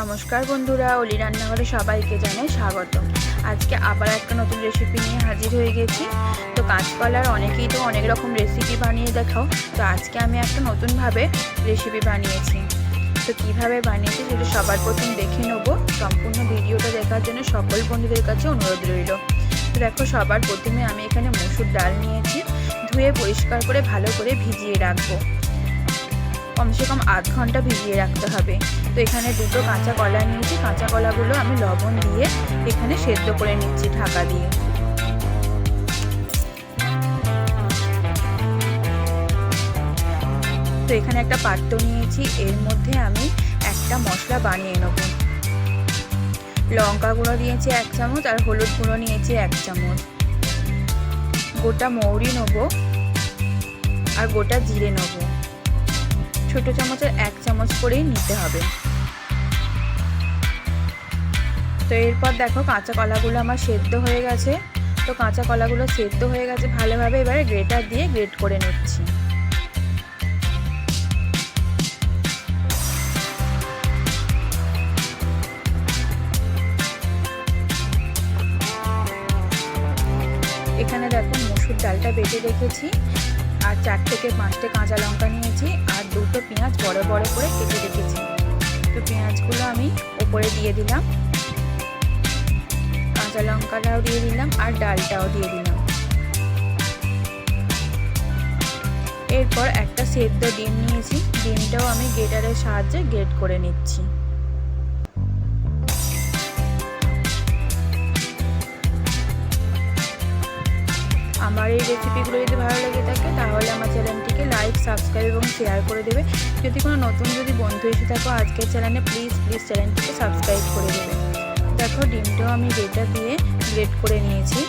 নমস্কার বন্ধুরা, অলি রান্নাঘরে সবাইকে জানাই স্বাগত। আজকে আবার একটা নতুন রেসিপি নিয়ে হাজির হয়ে গেছি। তো কাঁচকলার অনেকেই তো অনেক রকম রেসিপি বানিয়ে দেখাও, তো আজকে আমি একটা নতুনভাবে রেসিপি বানিয়েছি। তো কীভাবে বানিয়েছি সেটা সবার প্রথম দেখে নেব। সম্পূর্ণ ভিডিওটা দেখার জন্য সকল বন্ধুদের কাছে অনুরোধ রইল। তো দেখো, সবার প্রথমে আমি এখানে মসুর ডাল নিয়েছি। ধুয়ে পরিষ্কার করে ভালো করে ভিজিয়ে রাখব। কমসে কম আধ ঘণ্টা ভিজিয়ে রাখতে হবে। তো এখানে দুটো কাঁচা কলা নিয়েছি। কাঁচা কলাগুলো আমি লবণ দিয়ে এখানে সেদ্ধ করে নিচ্ছি ঢাকা দিয়ে। তো এখানে একটা পাত্র নিয়েছি। এর মধ্যে আমি একটা মশলা বানিয়ে নেব। লঙ্কা গুঁড়ো দিয়েছি এক চামচ আর হলুদ গুঁড়ো নিয়েছি এক চামচ। গোটা মৌরি নেব আর গোটা জিরে নেব। ছোট চামচের এক চামচ করেই নিতে হবে। তো এরপর দেখো কাঁচা কলাগুলো আমার সেদ্ধ হয়ে গেছে। তো কাঁচা কলাগুলো সেদ্ধ হয়ে গেছে ভালোভাবে এবারে গ্রেটার দিয়ে গ্রেট করে নিচ্ছি। এখানে দেখো মসুর ডালটা বেটে রেখেছি। আর চার থেকে পাঁচটে কাঁচা লঙ্কা নিয়েছি আর দুটো পেঁয়াজ বড় বড় করে কেটে রেখেছি। তো পেঁয়াজগুলো আমি ওপরে দিয়ে দিলাম। কাঁচা লঙ্কাটাও দিয়ে দিলাম আর ডালটাও দিয়ে দিলাম। এরপর একটা সেদ্ধ ডিম নিয়েছি। ডিমটাও আমি গেটারের সাহায্যে গেট করে নিচ্ছি। আমার এই রেসিপিগুলো যদি ভালো লেগে থাকে, তাহলে আমার চ্যানেলটিকে লাইক সাবস্ক্রাইব এবং শেয়ার করে দেবে। যদি কোনো নতুন যদি বন্ধু এসে থাকো, আজকের চ্যানেলে প্লিজ প্লিজ চ্যানেলটিকে সাবস্ক্রাইব করে দেবে। দেখো, ডিমটাও আমি গ্রেটার দিয়ে গ্রেট করে নিয়েছি।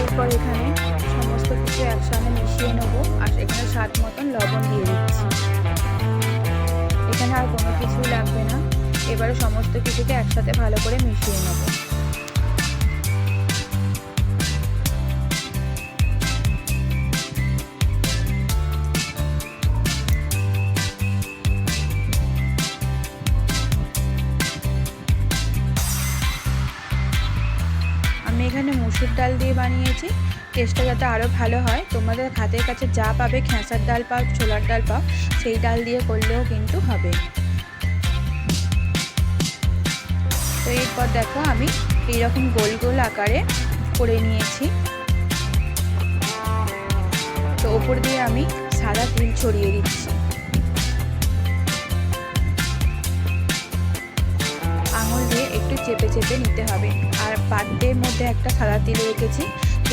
এরপর এখানে সমস্ত কিছু একসঙ্গে মিশিয়ে নেব। এখানে স্বাদ মতন লবণ দিয়ে দিচ্ছি। এখানে আর কোনো কিছুই লাগবে না। এবারে সমস্ত কিছুকে একসাথে ভালো করে মিশিয়ে নেব। আমি এখানে মুসুর ডাল দিয়ে বানিয়েছি। টেস্টটা যাতে আরও ভালো হয়, তোমাদের হাতের কাছে যা পাবে, খেঁসার ডাল পাও, ছোলার ডাল পাও, সেই ডাল দিয়ে করলেও কিন্তু হবে। তো এরপর দেখো আমি এইরকম গোল গোল আকারে করে নিয়েছি। তো ওপর দিয়ে আমি সাদা তিল ছড়িয়ে দিচ্ছি। আঙুল দিয়ে একটু চেপে চেপে নিতে হবে। আর পাত্রের মধ্যে একটা সাদা তিল রেখেছি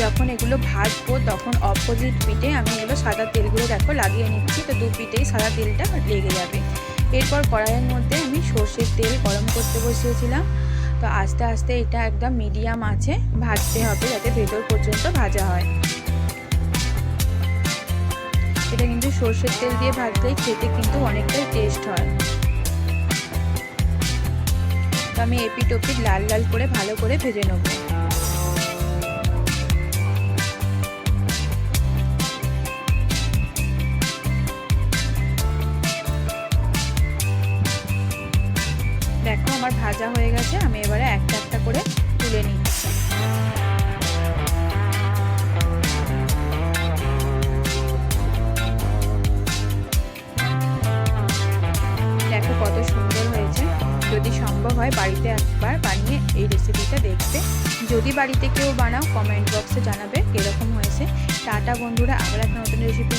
যখন এগুলো ভাজবো, তখন অপোজিট পিঠে আমি এগুলো সাদা তেলগুলো দেখো লাগিয়ে নিচ্ছি, তো দু পিঠেই সাদা তেলটা লেগে যাবে। এরপর কড়াইয়ের মধ্যে আমি সর্ষের তেল গরম করতে বসিয়েছিলাম। তো আস্তে আস্তে এটা একদম মিডিয়াম আছে, ভাজতে হবে যাতে ভেতর পর্যন্ত ভাজা হয়। এটা কিন্তু সর্ষের তেল দিয়ে ভাজলেই খেতে কিন্তু অনেকটাই টেস্ট হয়। তো আমি এপিট ওপিট লাল লাল করে ভালো করে ভেজে নেব। আমার ভাজা হয়ে গেছে, আমি এবারে একটা একটা করে তুলে নিচ্ছি। দেখো কত সুন্দর হয়েছে। যদি সম্ভব হয় বাড়িতে একবার বানিয়ে এই রেসিপিটা দেখবে যদি বাড়িতে কেউ বানাও কমেন্ট বক্সে জানাবে কীরকম হয়েছে। টাটা বন্ধুরা, আবার একটা নতুন রেসিপি